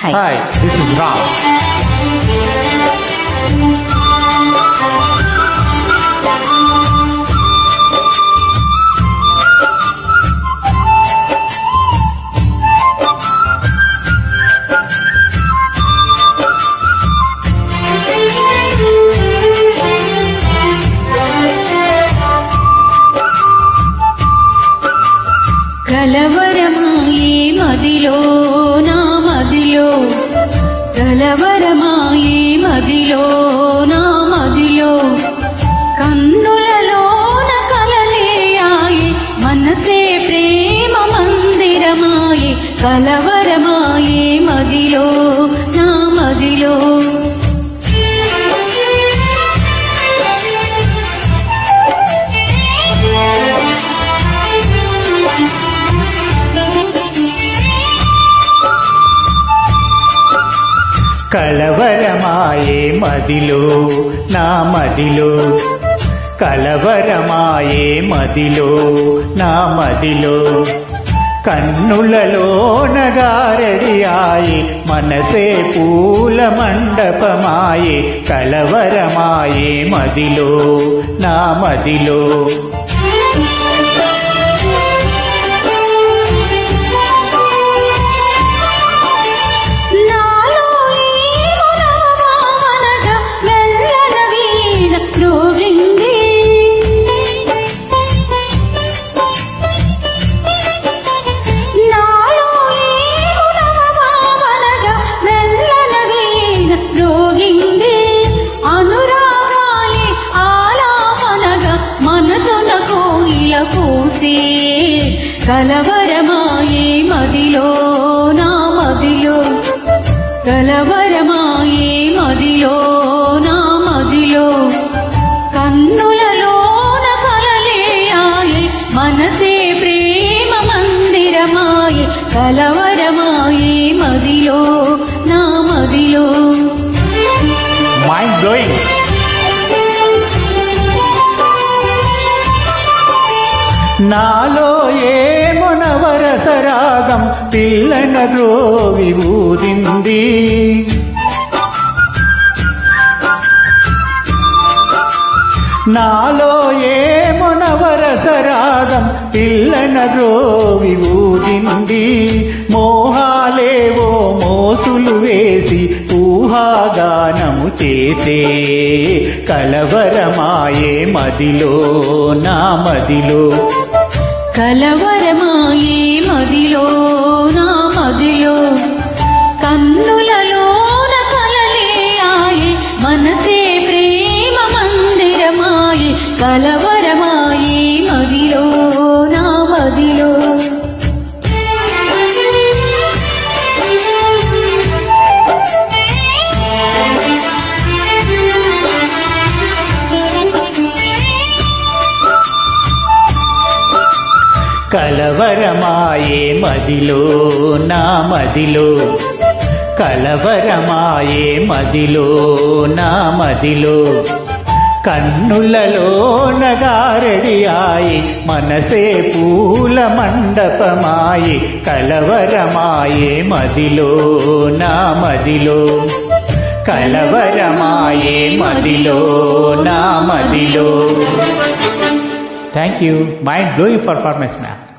Hi. Hi, this is Ram. కలవరమాయే మదిలో నా మదిలో కలవరమాయే మదిలో నా మదిలో? కన్నులలోన కలలేయాయే మనసే ప్రేమ మందిరమాయే. కలవరమాయే మదిలో నా మదిలో? కలవరమాయే మదిలో నా మదిలో. కలవరమాయే మదిలో నా మదిలో. కన్నులలో నగారడియాయి మనసే పూల మండపమాయే కలవరమాయే మదిలో నా పూసే కలవరమాయే మదిలో నా మదిలో. కలవరమాయే మదిలో నా మదిలో. కన్నులలోన కలలేయాయే మనసే ప్రేమ మందిరమాయే. కలవరమాయే మదిలో నా మదిలో. మైండ్ బ్లోయింగ్ నాలో ఏ నవరసరాగం పిల్లన గ్రోవి ఊరింది నాలో ఏ నవరసరాగం పిల్లన గ్రోవి ఊరింది మోహాలేవో మోసులు వేసి ఊహాగానము చేసే కలవరమాయే మదిలో నా మదిలో. కలవరమాయే మదిలో నా మదిలో. కన్నులలోన కలలే ఆయే మనసే ప్రేమ మందిరమాయే. కలవ కలవరమాయే మదిలో నా మదిలో. కలవరమాయే మదిలో నా మదిలో. కన్నులలో నగారడియాయి మనసే పూల మండపమాయి. కలవరమాయే మదిలో నా మదిలో. కలవరమాయే మదిలో నా మదిలో thank you mind blowing performance ma'am